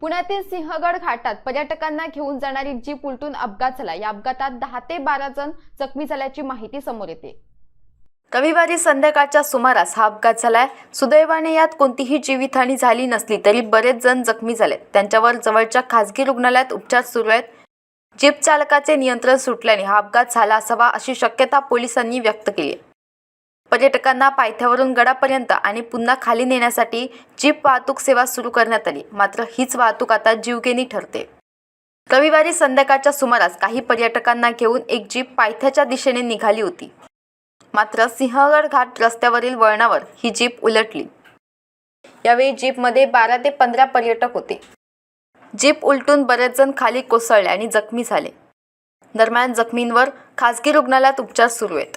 पुण्यातील सिंहगड घाटात पर्यटकांना घेऊन जाणारी जीप उलटून अपघात झाला. या अपघातात दहा ते बारा जण जखमी झाल्याची माहिती समोर येते. रविवारी संध्याकाळच्या सुमारास हा अपघात झालाय. सुदैवाने यात कोणतीही जीवितहानी झाली नसली तरी बरेच जण जखमी झालेत. त्यांच्यावर जवळच्या खासगी रुग्णालयात उपचार सुरू आहेत. जीप चालकाचे नियंत्रण सुटल्याने हा अपघात झाला असावा अशी शक्यता पोलिसांनी व्यक्त केली आहे. पर्यटकांना पायथ्यावरून गडापर्यंत आणि पुन्हा खाली नेण्यासाठी जीप वाहतूक सेवा सुरू करण्यात आली. मात्र हीच वाहतूक आता जीवघेणी ठरते. रविवारी संध्याकाळच्या सुमारास काही पर्यटकांना घेऊन एक जीप पायथ्याच्या दिशेने निघाली होती. मात्र सिंहगड घाट रस्त्यावरील वळणावर ही जीप उलटली. यावेळी जीपमध्ये बारा ते पंधरा पर्यटक होते. जीप उलटून बरेच जण खाली कोसळले आणि जखमी झाले. दरम्यान जखमींवर खासगी रुग्णालयात उपचार सुरू आहेत.